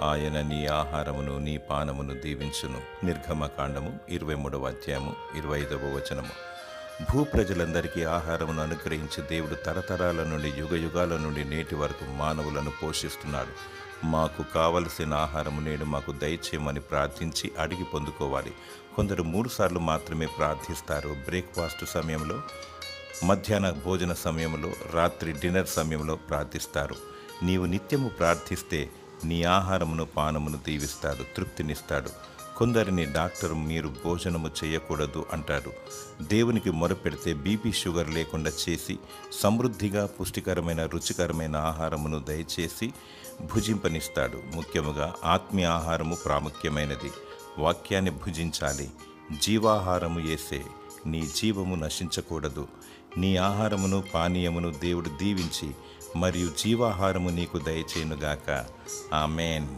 ఆయన నీ ఆహారమును నీ పానమును దీవించును. నిర్గమకాండము ఇరవై మూడవ అధ్యాయము ఇరవై ఐదవ వచనము. భూప్రజలందరికీ ఆహారమును అనుగ్రహించి దేవుడు తరతరాల నుండి యుగ యుగాల నుండి నేటి వరకు మానవులను పోషిస్తున్నాడు. మాకు కావలసిన ఆహారము నేడు మాకు దయచేయమని ప్రార్థించి అడిగి పొందుకోవాలి. కొందరు మూడుసార్లు మాత్రమే ప్రార్థిస్తారు. బ్రేక్ఫాస్ట్ సమయంలో మధ్యాహ్న భోజన సమయంలో రాత్రి డిన్నర్ సమయంలో ప్రార్థిస్తారు. నీవు నిత్యము ప్రార్థిస్తే నీ ఆహారమును పానమును దీవిస్తాడు తృప్తినిస్తాడు. కొందరిని డాక్టర్ మీరు భోజనము చేయకూడదు అంటాడు దేవునికి మొరపెడితే బీపీ షుగర్ లేకుండా చేసి సమృద్ధిగా పుష్టికరమైన రుచికరమైన ఆహారమును దయచేసి భుజింపనిస్తాడు. ముఖ్యముగా ఆత్మీయ ఆహారము ప్రాముఖ్యమైనది. వాక్యాన్ని భుజించాలి. జీవాహారము వేసే నీ జీవము నశించకూడదు. నీ ఆహారమును పానీయమును దేవుడు దీవించి మరియు జీవాహారము నీకు దయచేయునుగాక. ఆమెన్.